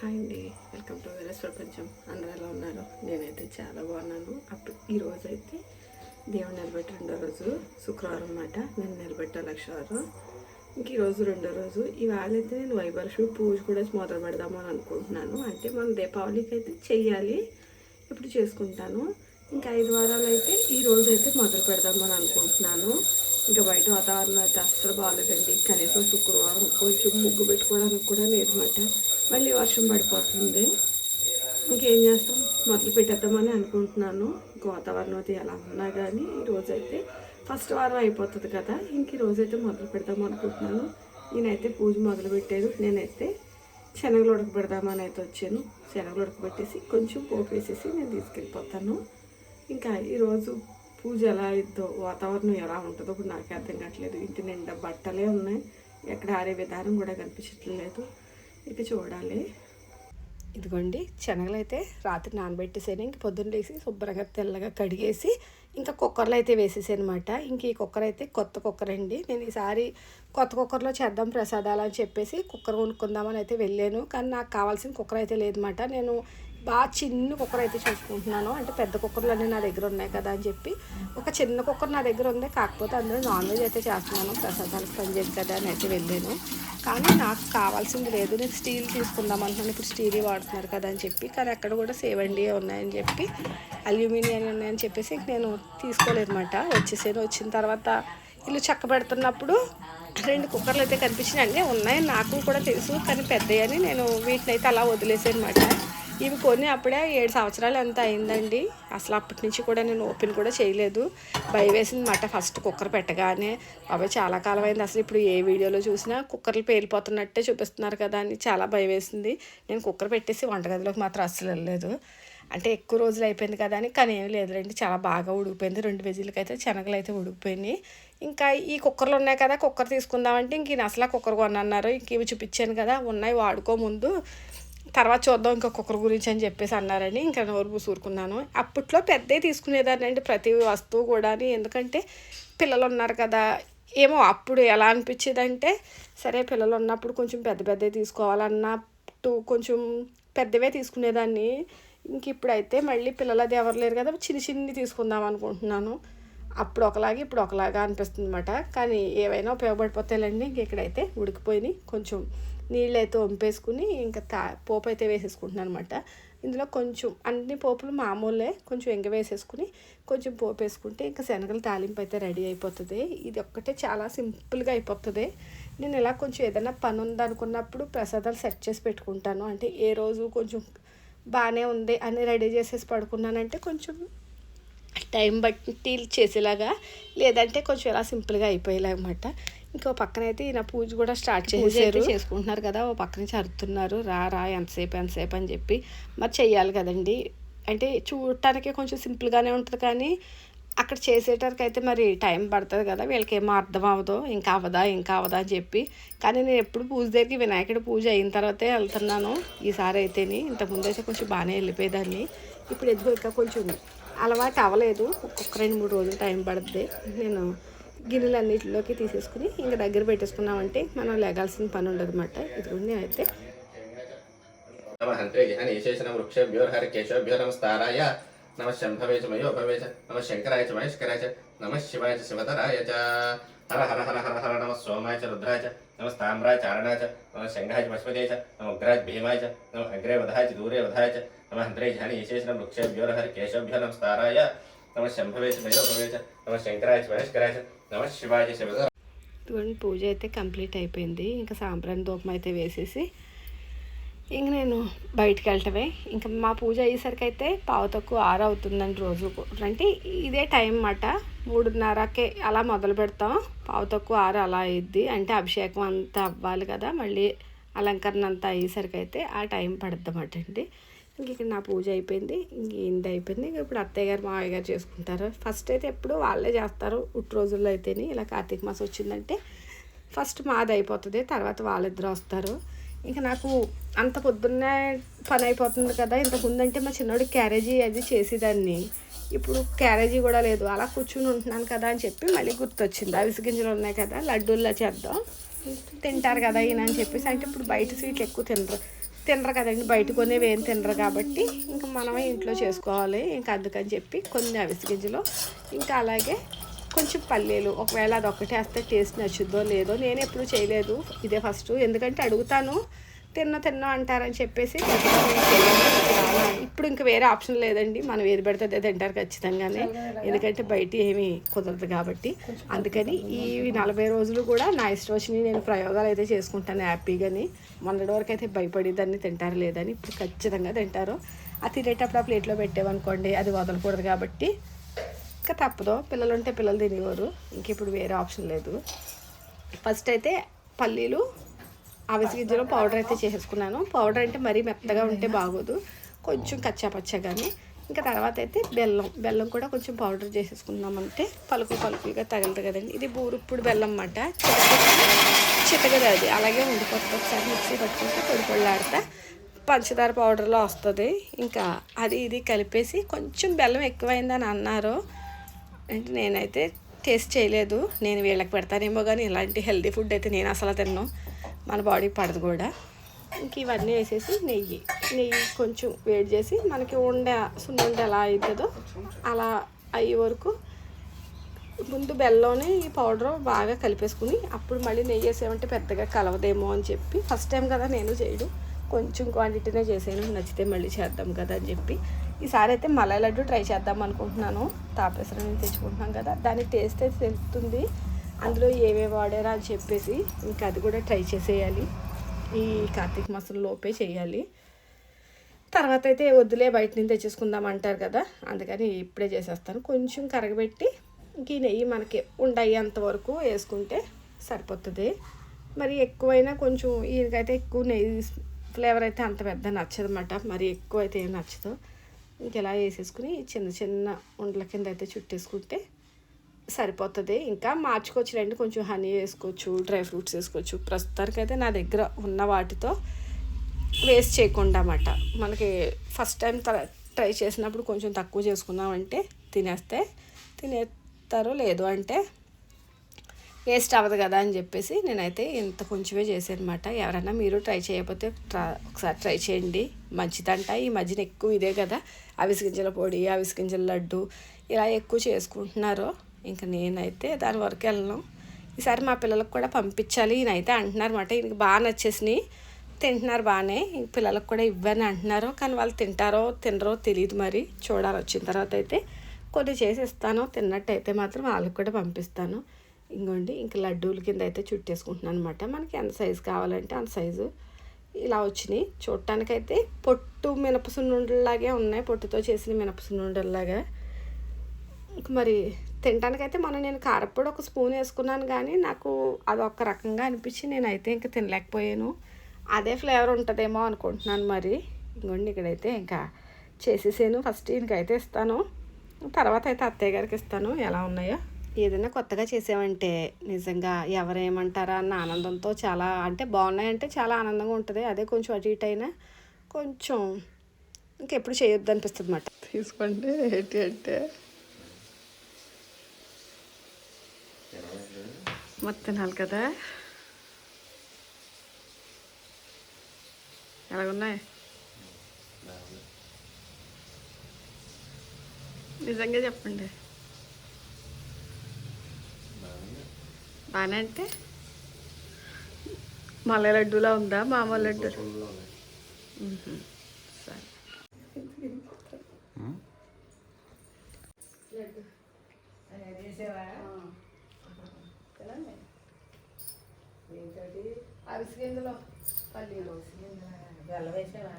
Hi అండి. Welcome to వీరస్ ప్రపంచం. అందరూ ఎలా ఉన్నారు? నేనైతే చాలా బాగున్నాను. అప్పుడు ఈ రోజు అయితే దేవుడు నిలబెట్టి రెండో రోజు శుక్రవారం అన్నమాట. నేను నిలబెట్టా లక్షవారం. ఇంక ఈరోజు రెండో రోజు. ఇవాళ అయితే నేను వైభర్షు పూజ కూడా మొదలు పెడదాము అని అనుకుంటున్నాను. అంటే మనం దీపావళికి అయితే చెయ్యాలి. ఇప్పుడు చేసుకుంటాను. ఇంకా ఐదు వారాలు అయితే ఈ రోజు అయితే మొదలు పెడదాము అని అనుకుంటున్నాను. ఇంకా బయట వాతావరణం అయితే అస్సలు బాగాలేదండి కనీసం శుక్రవారం కొంచెం ముగ్గు పెట్టుకోవడానికి కూడా లేదన్నమాట మళ్ళీ వర్షం పడిపోతుంది. ఇంకేం చేస్తాం? మొదలు పెట్టేద్దామని అనుకుంటున్నాను. వాతావరణం అయితే ఎలా ఉన్నా కానీ ఈరోజు అయితే ఫస్ట్ వారం అయిపోతుంది కదా. ఇంక ఈ అయితే మొదలు పెడదాం అనుకుంటున్నాను. నేనైతే పూజ మొదలు పెట్టాను. నేనైతే శనగలు ఉడకబెడదామని అయితే వచ్చాను. శనగలు ఉడకబెట్టేసి కొంచెం పోపు వేసేసి నేను తీసుకెళ్ళిపోతాను. ఇంకా ఈరోజు పూజ ఎలా అయిద్దో వాతావరణం ఎలా ఉంటుందో ఇప్పుడు నాకు అర్థం కావట్లేదు. ఇంటి నిండా బట్టలే ఉన్నాయి. ఎక్కడ ఆరే విధానం కూడా కనిపించట్లేదు. ఇక చూడాలి. ఇదిగోండి శనగలు అయితే రాత్రి నానబెట్టేసాను. ఇంక పొద్దున్న లేసి శుభ్రంగా తెల్లగా కడిగేసి ఇంకా కుక్కర్లో అయితే వేసేసాను అనమాట ఇంక ఈ కుక్కర్ అయితే కొత్త కుక్కర్ అండి. నేను ఈసారి కొత్త కుక్కర్లో చేద్దాం ప్రసాదాలు అని చెప్పేసి కుక్కర్ కొనుక్కుందామని అయితే వెళ్ళాను. కానీ నాకు కావాల్సిన కుక్కర్ అయితే లేదన్నమాట. నేను బాగా చిన్న కుక్కర్ అయితే చూసుకుంటున్నాను. అంటే పెద్ద కుక్కర్లు అన్నీ నా దగ్గర ఉన్నాయి కదా అని చెప్పి. ఒక చిన్న కుక్కర్ నా దగ్గర ఉంది. కాకపోతే అందులో నాన్ వెజ్ అయితే చేస్తున్నాను. ప్రసాదాలకు పనిచేయదు కదా అని అయితే వెళ్ళాను. కానీ నాకు కావాల్సింది లేదు. నేను స్టీల్ తీసుకుందాం అంటున్నాను ఇప్పుడు స్టీల్ వాడుతున్నారు కదా అని చెప్పి. కానీ అక్కడ కూడా సేవండి అండి ఉన్నాయని చెప్పి అల్యూమినియం ఉన్నాయని చెప్పేసి నేను తీసుకోలేదన్నమాట. వచ్చేసాను. వచ్చిన తర్వాత ఇల్లు చక్క పెడుతున్నప్పుడు రెండు కుక్కర్లు అయితే కనిపించినాయి. అన్నీ ఉన్నాయి నాకు కూడా తెలుసు. కానీ పెద్దయని నేను వీటిని అయితే అలా వదిలేసాను అనమాట ఇవి కొన్ని అప్పుడే ఏడు సంవత్సరాలు ఎంత అయిందండి. అసలు అప్పటి నుంచి కూడా నేను ఓపెన్ కూడా చేయలేదు. భయం వేసింది మాట ఫస్ట్ కుక్కర్ పెట్టగానే బాబాయ్ చాలా కాలం అయింది. అసలు ఇప్పుడు ఏ వీడియోలో చూసినా కుక్కర్లు పేలిపోతున్నట్టే చూపిస్తున్నారు కదా అని చాలా భయం వేసింది. నేను కుక్కర్ పెట్టేసి వంటగదిలోకి మాత్రం అస్సలు వెళ్ళలేదు. అంటే ఎక్కువ రోజులు అయిపోయింది కదా అని కానీ ఏం లేదులేండి. చాలా బాగా ఉడికిపోయింది. రెండు వెజీలకి అయితే శనగలు అయితే ఉడికిపోయినాయి. ఇంకా ఈ కుక్కర్లు ఉన్నాయి కదా కుక్కర్ తీసుకుందామంటే ఇంక నేను అసలు కుక్కర్ కొనన్నారు. ఇంక ఇవి చూపించాను కదా ఉన్నాయి వాడుకో ముందు. తర్వాత చూద్దాం ఇంకా కుక్కర్ గురించి అని చెప్పేసి అన్నారని ఇంకా నోరు పూసుకున్నాను అప్పట్లో పెద్దే తీసుకునేదాన్ని అండి ప్రతి వస్తువు కూడా ఎందుకంటే పిల్లలు ఉన్నారు కదా. ఏమో అప్పుడు ఎలా అనిపించేదంటే సరే పిల్లలు ఉన్నప్పుడు కొంచెం పెద్ద పెద్దవి తీసుకోవాలన్నట్టు కొంచెం పెద్దవే తీసుకునేదాన్ని. ఇంక ఇప్పుడైతే మళ్ళీ పిల్లలు అది ఎవరు లేరు కదా చిన్న చిన్ని తీసుకుందాం అనుకుంటున్నాను. అప్పుడు ఒకలాగా ఇప్పుడు ఒకలాగా అనిపిస్తుంది అనమాట కానీ ఏవైనా ఉపయోగపడిపోతాయిలండి. ఇంక ఇక్కడైతే ఉడికిపోయినాయి. కొంచెం నీళ్ళైతే వంపేసుకుని ఇంకా తా పోపు అయితే వేసేసుకుంటున్నాను అనమాట ఇందులో కొంచెం అన్ని పోపులు మామూలే కొంచెం ఎంగ వేసేసుకుని కొంచెం పోపు వేసుకుంటే ఇంకా శనగలు తాలింపు అయితే రెడీ అయిపోతుంది. ఇది ఒక్కటే చాలా సింపుల్గా అయిపోతుంది. నేను ఇలా కొంచెం ఏదైనా పని ఉందనుకున్నప్పుడు ప్రసాదాలు సెట్ చేసి పెట్టుకుంటాను. అంటే ఏ రోజు కొంచెం బాగానే ఉంది అని రెడీ చేసేసి పడుకున్నానంటే కొంచెం టైం బట్టి చేసేలాగా లేదంటే కొంచెం ఇలా సింపుల్గా అయిపోయేలాగమాట ఇంకో పక్కన అయితే ఈయన పూజ కూడా స్టార్ట్ చేసేసారు. చేసుకుంటున్నారు కదా ఓ పక్క నుంచి అరుతున్నారు రా రా ఎంతసేపు ఎంతసేపు అని చెప్పి. మరి చెయ్యాలి కదండి. అంటే చూడటానికి కొంచెం సింపుల్గానే ఉంటుంది కానీ అక్కడ చేసేటరికి అయితే మరి టైం పడుతుంది కదా వీళ్ళకి ఏమో అర్థం అవ్వదు. ఇంకా అవదా ఇంకా అవదా అని చెప్పి. కానీ నేను ఎప్పుడు పూజ దగ్గరికి వినాయకుడి పూజ అయిన తర్వాతే వెళ్తున్నాను. ఈసారి అయితేని ఇంతకుముందు అయితే కొంచెం బాగానే వెళ్ళిపోయేదాన్ని. ఇప్పుడు ఎందుకు ఇంకా కొంచెం అలవాటు అవ్వలేదు. ఒక్కొక్క రెండు మూడు రోజులు టైం పడుతుంది నేను గిన్నెలు గిన్నెలన్నిటిలోకి తీసేసుకుని ఇంకా దగ్గర పెట్టేసుకున్నామంటే మనం లేగాల్సిన పని ఉండదు అనమాట ఇది నేనైతే నమహంతే గిహ నిశేషణ వృక్షేభ్యో హరికేశోభ్యో నమస్తారాయ నమ శంభవేశమయో భవేశ నమ శంకరాయ చ మహేశ్వరాయ నమ శివాయ చ శివతరాయ చ. హర హర హర హర హర నమ సోమాయ చ రుద్రాయ చ. నమ స్థామ్రాయ చారణాయ చ. నమ శంఘాయ చ పశుపతే చ. నమ ఉగ్రాయ భీమాయ చ. నమ అగ్రే వధాయ చ దూరే వధాయ చ. నమస్తారాయ. నమ నమ నమ శివ చూడండి పూజ అయితే కంప్లీట్ అయిపోయింది. ఇంకా సాంబ్రాణి ధూపం అయితే వేసేసి ఇంక నేను బయటికి వెళ్ళటమే. ఇంకా మా పూజ అయ్యేసరికి అయితే పావు తక్కువ ఆరు అవుతుందండి రోజు అంటే ఇదే టైం అన్నమాట. మూడున్నరకే అలా మొదలు పెడతాం. పావు తక్కువ ఆరు అలా అయ్యిద్ది అంటే అభిషేకం అంతా అవ్వాలి కదా. మళ్ళీ అలంకరణ అంతా అయ్యేసరికి అయితే ఆ టైం పడుతుందన్నమాట అండి. ఇంక ఇక్కడ నా పూజ అయిపోయింది. ఇంక అయిపోయింది. ఇంక ఇప్పుడు అత్తయ్య గారు మావయ్య గారు చేసుకుంటారు. ఫస్ట్ అయితే ఎప్పుడు వాళ్ళే చేస్తారు. ఉట్టి రోజుల్లో అయితేనే ఇలా కార్తీక మాసం వచ్చిందంటే ఫస్ట్ మాది అయిపోతుంది. తర్వాత వాళ్ళిద్దరు వస్తారు. ఇంకా నాకు అంత పొద్దున్నే పని అయిపోతుంది కదా. ఇంతకుముందంటే మా చిన్నోడు క్యారేజీ అది చేసేదాన్ని. ఇప్పుడు క్యారేజీ కూడా లేదు. అలా కూర్చుని ఉంటున్నాను కదా అని చెప్పి మళ్ళీ గుర్తొచ్చింది. అవిసి గింజలు ఉన్నాయి కదా లడ్డూల్లో చేద్దాం. తింటారు కదా ఈయన అని చెప్పేసి. అంటే ఇప్పుడు బయట స్వీట్లు ఎక్కువ తినరు. తినరు కదండి బయట కొనేవి ఏం తినరు కాబట్టి ఇంకా మనమే ఇంట్లో చేసుకోవాలి ఇంకా అందుకని చెప్పి కొన్ని అవిసి గింజలు ఇంకా అలాగే కొంచెం పల్లీలు ఒకవేళ అది ఒక్కటే వేస్తే టేస్ట్ నచ్చుద్దో లేదో నేను ఎప్పుడు చేయలేదు ఇదే ఫస్ట్. ఎందుకంటే అడుగుతాను తిన్న తిన్నా అంటారని చెప్పేసి ఇప్పుడు ఇంకా వేరే ఆప్షన్ లేదండి. మనం ఏది పెడితే అదే తింటారు ఖచ్చితంగానే. ఎందుకంటే బయట ఏమీ కుదరదు కాబట్టి. అందుకని ఈ నలభై రోజులు కూడా నా ఇష్టం వచ్చినవి నేను ప్రయోగాలు అయితే చేసుకుంటాను హ్యాపీగాని. మొన్నటి వరకు అయితే భయపడేదాన్ని తింటారు లేదని ఇప్పుడు ఖచ్చితంగా తింటారు. అది తినేటప్పుడు ఆ ప్లేట్లో పెట్టేవనుకోండి అది వదలకూడదు కాబట్టి ఇంకా తప్పదు. పిల్లలు ఉంటే పిల్లలు తినేవారు. ఇంక ఇప్పుడు వేరే ఆప్షన్ లేదు. ఫస్ట్ అయితే పల్లీలు అవిసి గింజలో పౌడర్ అయితే చేసేసుకున్నాను. పౌడర్ అంటే మరీ మెత్తగా ఉంటే బాగోదు. కొంచెం కచ్చాపచ్చగానే. ఇంకా తర్వాత అయితే బెల్లం. బెల్లం కూడా కొంచెం పౌడర్ చేసేసుకున్నామంటే పలుకు పలుకులుగా తగలదు కదండి. ఇది బూరుప్పుడు బెల్లం అన్నమాట. చితగదు అది. అలాగే ఉండిపోతుంది ఒకసారి మిక్సీ పట్టుకుంటే పొడి పొడిలాడితే. పంచదార పౌడర్లో వస్తుంది. ఇంకా అది ఇది కలిపేసి కొంచెం బెల్లం ఎక్కువైందని అన్నారు. అంటే నేనైతే టేస్ట్ చేయలేదు. నేను వీళ్ళకి పెడతానేమో కానీ ఇలాంటి హెల్తీ ఫుడ్ అయితే నేను అసలు తిన్నాను మన బాడీకి పడదు కూడా. ఇంక ఇవన్నీ వేసేసి నెయ్యి. నెయ్యి కొంచెం వేడి చేసి మనకి ఉండే సున్నుండ ఎలా అవుతుందో అలా అయ్యే వరకు ముందు బెల్లంని ఈ పౌడర్ బాగా కలిపేసుకుని అప్పుడు మళ్ళీ నెయ్యి వేసామంటే పెద్దగా కలవదేమో అని చెప్పి ఫస్ట్ టైం కదా నేను చేయడం. కొంచెం క్వాంటిటీనే చేసాను నచ్చితే మళ్ళీ చేద్దాం కదా అని చెప్పి. ఈసారి అయితే మలై లడ్డు ట్రై చేద్దాం అనుకుంటున్నాను. తాపేసరం తెచ్చుకుంటున్నాం కదా. దాని టేస్ట్ అయితే తెలుస్తుంది. అందులో ఏమేమి వాడారా అని చెప్పేసి ఇంకా అది కూడా ట్రై చేసేయాలి. ఈ కార్తీక మాసం లోపే చేయాలి. తర్వాత అయితే వద్దులే బయట నుంచి తెచ్చేసుకుందాం అంటారు కదా. అందుకని ఇప్పుడే చేసేస్తాను. కొంచెం కరగబెట్టి ఇంక ఈ నెయ్యి మనకి ఉండయ్యేంత వరకు వేసుకుంటే సరిపోతుంది. మరి ఎక్కువైనా కొంచెం ఈయనకైతే ఎక్కువ నెయ్యి ఫ్లేవర్ అయితే అంత పెద్ద నచ్చదన్నమాట. మరి ఎక్కువ అయితే ఏం నచ్చదు. ఇంకెలా వేసేసుకుని చిన్న చిన్న ఉండల కింద అయితే చుట్టేసుకుంటే సరిపోతుంది. ఇంకా మార్చుకోవచ్చులేండి కొంచెం హనీ వేసుకోవచ్చు డ్రై ఫ్రూట్స్ వేసుకోవచ్చు. ప్రస్తుతానికైతే నా దగ్గర ఉన్న వాటితో వేస్ట్ చేయకుండా అన్నమాట. మనకి ఫస్ట్ టైం ట్రై చేసినప్పుడు కొంచెం తక్కువ చేసుకున్నామంటే తినేస్తే తినేస్తారు లేదు అంటే వేస్ట్ అవ్వదు కదా అని చెప్పేసి నేనైతే ఇంత కొంచెమే చేశాను అనమాట ఎవరైనా మీరు ట్రై చేయకపోతే ట్రా- ఒకసారి ట్రై చేయండి. మంచిదంట. ఈ మధ్యన ఎక్కువ ఇదే కదా. అవిసి గింజల పొడి అవిసి గింజల లడ్డు ఇలా ఎక్కువ చేసుకుంటున్నారు ఇంకా నేనైతే దాని వరకు వెళ్ళను. ఈసారి మా పిల్లలకు కూడా పంపించాలి ఈయనైతే అంటున్నారు అనమాట ఈయనకి బాగా నచ్చేసినాయి. తింటున్నారు బాగానే. పిల్లలకు కూడా ఇవ్వని అంటున్నారు. కానీ వాళ్ళు తింటారో తినరో తెలియదు మరి. చూడాలి వచ్చిన తర్వాత అయితే. కొన్ని చేసి ఇస్తాను తిన్నట్టయితే మాత్రం వాళ్ళకి కూడా పంపిస్తాను. ఇంకోండి ఇంక లడ్డూల కింద అయితే చుట్టేసుకుంటున్నాను అనమాట మనకి ఎంత సైజు కావాలంటే అంత సైజు. ఇలా వచ్చినాయి. చూడటానికైతే పొట్టు మినపసున్నుండలాగే ఉన్నాయి. పొట్టుతో చేసిన మినపసున్నుండలాగా ఇంక మరి తినడానికైతే మనం నేను కారప్పొడి ఒక స్పూన్ వేసుకున్నాను కానీ నాకు అది ఒక రకంగా అనిపించి నేనైతే ఇంకా తినలేకపోయాను. అదే ఫ్లేవర్ ఉంటుందేమో అనుకుంటున్నాను మరి. ఇంకోండి ఇక్కడైతే ఇంకా చేసేసాను. ఫస్ట్ ఇంకైతే ఇస్తాను. తర్వాత అయితే అత్తయ్య గారికి ఇస్తాను. ఎలా ఉన్నాయో. ఏదైనా కొత్తగా చేసామంటే నిజంగా ఎవరేమంటారా అన్న ఆనందంతో చాలా అంటే బాగున్నాయంటే చాలా ఆనందంగా ఉంటుంది. అదే కొంచెం అటు ఇటు అయినా కొంచెం ఇంకెప్పుడు చేయొద్దు అనిపిస్తుంది అన్నమాట తీసుకోండి ఏంటి అంటే మొత్తం తినాలి కదా. ఎలాగున్నాయి? నిజంగా చెప్పండి. బాగానే అంటే? మల్లె లడ్డూలా ఉందా? మామూలు లడ్డు మ్మ్. సరే అవిసి గింజలు పల్లీలు బెల్లం వేసావా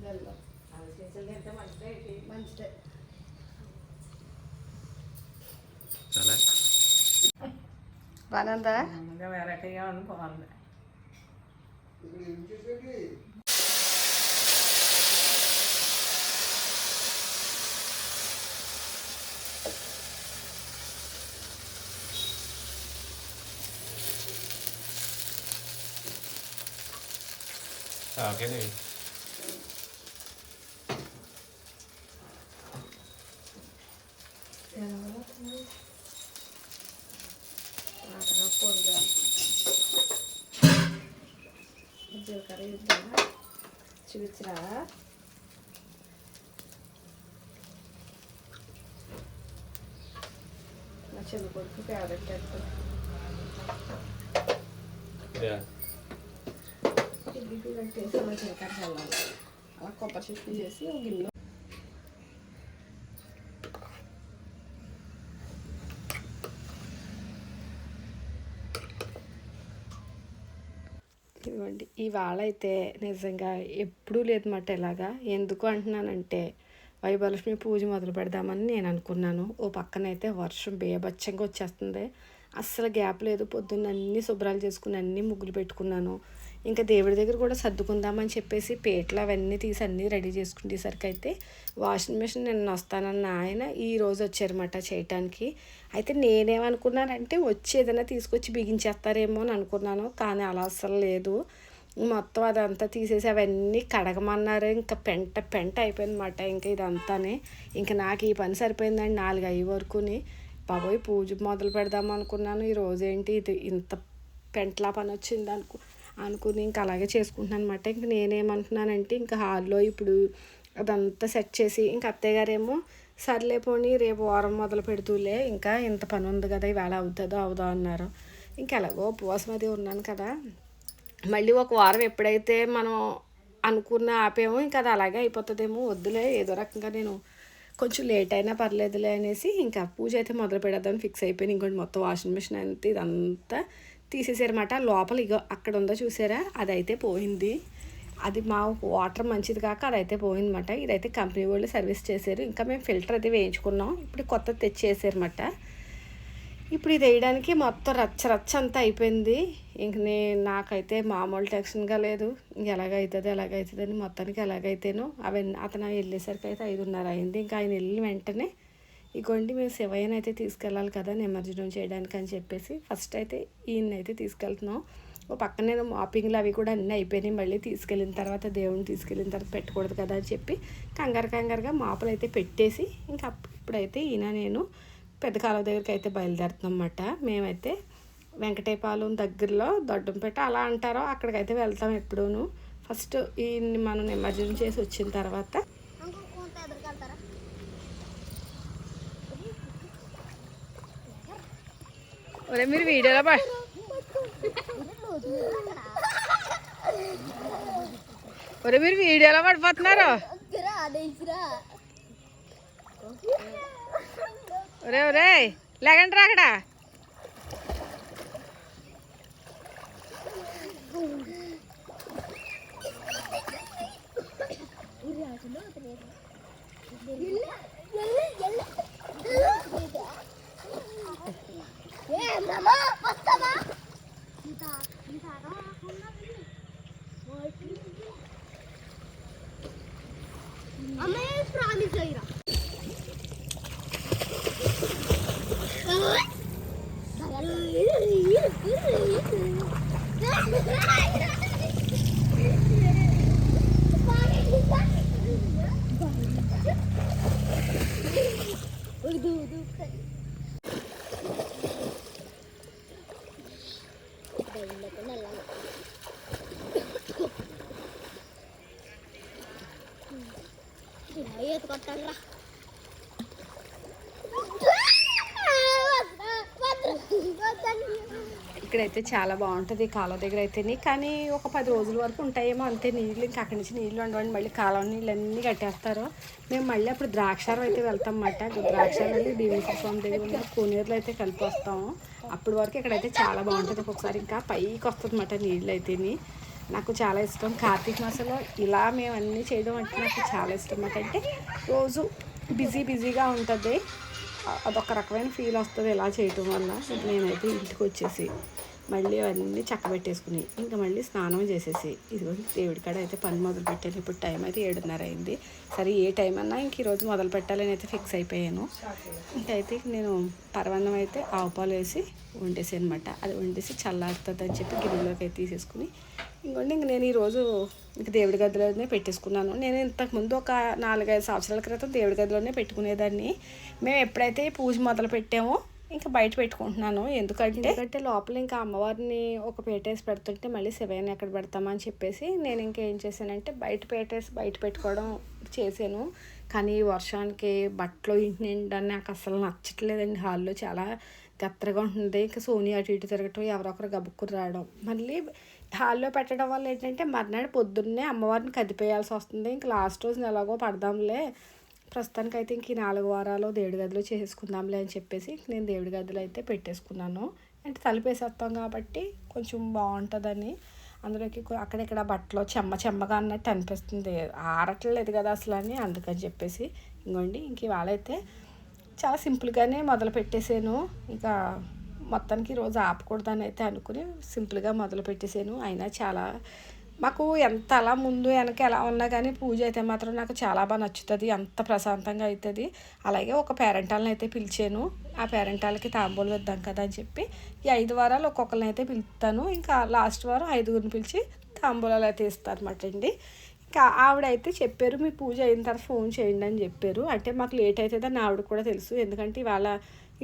బెల్లం ఇంకా వెరైటీగా ఉంది బాగుంది. ఓకే చూపించరా మా చిన్న కొడుకు ఫేవరెట్ ఇడ్లీకి కట్టేసి అలా జీలకర్ర చల్లాలి అలా కొబ్బరి చట్నీ చేసి ఒక ఇవ్వండి. ఇవాళ అయితే నిజంగా ఎప్పుడూ లేదన్నమాట ఇలాగా ఎందుకు అంటున్నానంటే వైభలక్ష్మి పూజ మొదలు పెడదామని నేను అనుకున్నాను. ఓ పక్కనైతే వర్షం బేబచ్చంగా వచ్చేస్తుంది. అస్సలు గ్యాప్ లేదు. పొద్దున్న అన్ని శుభ్రాలు చేసుకుని అన్ని ముగ్గులు పెట్టుకున్నాను. ఇంకా దేవుడి దగ్గర కూడా సర్దుకుందామని చెప్పేసి పేట్లు అవన్నీ తీసి అన్నీ రెడీ చేసుకునేసరికి అయితే వాషింగ్ మిషన్ నిన్న వస్తానన్న ఆయన ఈ రోజు వచ్చారన్నమాట చేయటానికి. అయితే నేనేమనుకున్నానంటే వచ్చి ఏదైనా తీసుకొచ్చి బిగించేస్తారేమో అని అనుకున్నాను కానీ అలా అస్సలు లేదు. మొత్తం అదంతా తీసేసి అవన్నీ కడగమన్నారు. ఇంకా పెంట పెంట అయిపోయిందన్నమాట ఇంకా ఇదంతానే. ఇంకా నాకు ఈ పని సరిపోయిందండి నాలుగు అయ్యే వరకుని. బాబోయ్ పూజ మొదలు పెడదాం అనుకున్నాను ఈ రోజు ఏంటి ఇది? ఇంత పెంటలా పని వచ్చింది అనుకు అనుకుని ఇంకా అలాగే చేసుకుంటున్నాను అనమాట ఇంక నేనేమంటున్నానంటే ఇంకా హాల్లో ఇప్పుడు అదంతా సెట్ చేసి ఇంకా అత్తయ్య గారేమో సర్లే పోనీ రేపు వారం మొదలు పెడుతూలే ఇంకా ఇంత పని ఉంది కదా ఇవాళ అవుతుందో అవుదా అన్నారు. ఇంకా ఎలాగో ఉపవాసం అది ఉన్నాను కదా. మళ్ళీ ఒక వారం ఎప్పుడైతే మనం అనుకున్న ఆపేమో ఇంకా అది అలాగే అయిపోతుందేమో వద్దులే ఏదో రకంగా నేను కొంచెం లేట్ అయినా పర్లేదులే అనేసి ఇంకా పూజ అయితే మొదలు పెడదామని ఫిక్స్ అయిపోయింది ఇంకోటి మొత్తం వాషింగ్ మిషన్ అంతా ఇదంతా తీసేసారన్నమాట. లోపల ఇగో అక్కడ ఉందో చూసారా? అదైతే పోయింది. అది మా వాటర్ మంచిది కాక అదైతే పోయిందన్నమాట. ఇదైతే కంపెనీ వాళ్ళు సర్వీస్ చేశారు. ఇంకా మేము ఫిల్టర్ అయితే వేయించుకున్నాం. ఇప్పుడు కొత్త తెచ్చేసారన్నమాట. ఇప్పుడు ఇది వేయడానికి మొత్తం రచ్చ రచ్చ అంతా అయిపోయింది. ఇంక నేను నాకైతే మామూలు టెన్షన్గా లేదు. ఇంక ఎలాగవుతుంది అని మొత్తానికి ఎలాగైతేనో అవన్నీ అతను వెళ్ళేసరికి అయితే ఐదున్నర అయింది. ఇంకా ఆయన వెళ్ళిన వెంటనే ఇగోండి మేము శివయ్యని అయితే తీసుకెళ్ళాలి కదా నిమజ్జనం చేయడానికి అని చెప్పేసి ఫస్ట్ అయితే ఈయన అయితే తీసుకెళ్తున్నాం. ఓ పక్కన నేను మాపింగ్లు అవి కూడా అన్నీ అయిపోయినాయి. మళ్ళీ తీసుకెళ్ళిన తర్వాత దేవుడిని తీసుకెళ్ళిన తర్వాత పెట్టకూడదు కదా అని చెప్పి కంగారు కంగారుగా మాపలు అయితే పెట్టేసి ఇంకా ఇప్పుడైతే ఈయన నేను పెద్ద కాలువ దగ్గరికి అయితే బయలుదేరుతున్నాం అన్నమాట. మేమైతే వెంకటేపాలెం దగ్గరలో దొడ్డంపేట అలా అంటారో అక్కడికైతే వెళ్తాం ఎప్పుడూను. ఫస్ట్ ఈ మనం నిమజ్జనం చేసి వచ్చిన తర్వాత ఒరే మీరు వీడియోలో పడ ఒరే మీరు వీడియోలో పడిపోతున్నారు ఒరే ఒరే లేకండి రా అక్కడ అమ్మాయి ప్రామిస్ అయ్యిరా ఈత ఇక్కడైతే చాలా బాగుంటుంది కాలువ దగ్గర అయితేనే కానీ ఒక పది రోజుల వరకు ఉంటాయేమో అంతే నీళ్ళు. ఇంకా అక్కడి నుంచి నీళ్ళు ఉండవండి మళ్ళీ కాలువ నీళ్ళు అన్నీ కట్టేస్తారు. మేము మళ్ళీ అప్పుడు ద్రాక్షారం అయితే వెళ్తాం అన్నమాట ద్రాక్షారం వెళ్ళి భీమేశ్వర స్వామి దగ్గర ఉన్న కోనేరులో అయితే కలిపి వస్తాము. అప్పటి వరకు ఇక్కడైతే చాలా బాగుంటుంది ఒక్కొక్కసారి. ఇంకా పైకి వస్తుంది అన్నమాట నీళ్ళు అయితేని. నాకు చాలా ఇష్టం. కార్తీక మాసంలో ఇలా మేము అన్నీ చేయడం అంటే నాకు చాలా ఇష్టం. అంటే రోజు బిజీ బిజీగా ఉంటుంది. అదొక రకమైన ఫీల్ వస్తుంది ఇలా చేయటం వల్ల. నేనైతే ఇంటికి వచ్చేసి మళ్ళీ అవన్నీ చక్కబెట్టేసుకుని ఇంకా మళ్ళీ స్నానం చేసేసి. ఇదిగో దేవుడి కాడ అయితే పని మొదలు పెట్టాను. ఇప్పుడు టైం అయితే ఏడున్నర అయింది. సరే ఏ టైం అన్నా ఇంక ఈరోజు మొదలు పెట్టాలని అయితే ఫిక్స్ అయిపోయాను. ఇంకైతే నేను పరవన్నం అయితే ఆవు పాలు వేసి వండేసి అనమాట అది వండేసి చల్లారుతుంది అని చెప్పి గిన్నెలోకి అయితే తీసేసుకుని ఇంకోండి ఇంక నేను ఈరోజు ఇంక దేవుడి గదిలోనే పెట్టేసుకున్నాను. నేను ఇంతకుముందు ఒక నాలుగైదు సంవత్సరాల క్రితం దేవుడి గదిలోనే పెట్టుకునేదాన్ని. మేము ఎప్పుడైతే పూజ మొదలు పెట్టామో ఇంకా బయట పెట్టుకుంటున్నాను. ఎందుకంటే ఎందుకంటే లోపల ఇంకా అమ్మవారిని ఒక పేటేసి పెడుతుంటే మళ్ళీ శివయ్యని ఎక్కడ పెడతామని చెప్పేసి నేను ఇంకా ఏం చేశానంటే బయట పేటేసి బయట పెట్టుకోవడం చేశాను. కానీ వర్షానికి బట్టలు ఇంటి నిండా నాకు అసలు నచ్చట్లేదండి. హాల్లో చాలా గత్తరగా ఉంటుంది. ఇంకా సోని అటు ఇటు తిరగటం ఎవరొకరు గబుక్కుని రావడం. మళ్ళీ హాల్లో పెట్టడం వల్ల ఏంటంటే మర్నాడు పొద్దున్నే అమ్మవారిని కదిపేయాల్సి వస్తుంది. ఇంకా లాస్ట్ రోజున ఎలాగో పడదాంలే. ప్రస్తుతానికైతే ఇంక ఈ నాలుగు వారాలు దేవుడి గదిలో చేసుకుందాంలే అని చెప్పేసి నేను దేవుడి గదిలో అయితే పెట్టేసుకున్నాను. అంటే తలిపేసేస్తాం కాబట్టి కొంచెం బాగుంటుందని అందులోకి అక్కడెక్కడ బట్టలో బట్టలు చెమ్మ చెమ్మగా అన్నట్టు అనిపిస్తుంది. ఆరట్లేదు కదా అసలు అని అందుకని చెప్పేసి ఇంకోండి ఇంక ఇవాళ అయితే చాలా సింపుల్గానే మొదలు పెట్టేశాను ఇంకా మొత్తానికి రోజు ఆపకూడదని అయితే అనుకుని సింపుల్గా మొదలు పెట్టేశాను అయినా చాలా మాకు ఎంత అలా ముందు వెనక ఎలా ఉన్నా కానీ పూజ అయితే మాత్రం నాకు చాలా బాగా నచ్చుతుంది అంత ప్రశాంతంగా అవుతుంది అలాగే ఒక పేరెంటాలను అయితే పిలిచాను. ఆ పేరెంటాలకి తాంబూలు వేద్దాం కదా అని చెప్పి ఈ ఐదు వారాలు ఒక్కొక్కరిని అయితే పిలుస్తాను ఇంకా లాస్ట్ వారం ఐదుగురిని పిలిచి తాంబూలాలు అయితే ఇస్తాను అనమాట అండి. ఇంకా ఆవిడైతే చెప్పారు మీ పూజ అయిన తర్వాత ఫోన్ చేయండి అని చెప్పారు. అంటే మాకు లేట్ అవుతుందని ఆవిడ కూడా తెలుసు. ఎందుకంటే ఇవాళ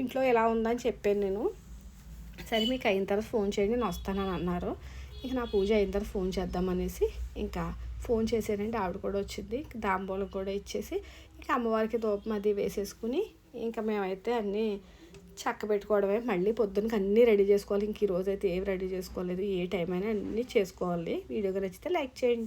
ఇంట్లో ఎలా ఉందని చెప్పాను నేను. సరే మీకు అయిన తర్వాత ఫోన్ చేయండి నేను వస్తానని అన్నారు. ఇక నా పూజ అయిన తర్వాత ఫోన్ చేద్దామనేసి ఇంకా ఫోన్ చేశానండి. ఆవిడ కూడా వచ్చింది. దాంబోలం కూడా ఇచ్చేసి ఇంకా అమ్మవారికి దూపం అది వేసేసుకుని ఇంకా మేమైతే అన్నీ చక్క పెట్టుకోవడమే. మళ్ళీ పొద్దున్నకి అన్నీ రెడీ చేసుకోవాలి. ఇంక ఈరోజు అయితే ఏవి రెడీ చేసుకోలేదు. ఏ టైం అయినా అన్నీ చేసుకోవాలి. వీడియోగా నచ్చితే లైక్ చేయండి.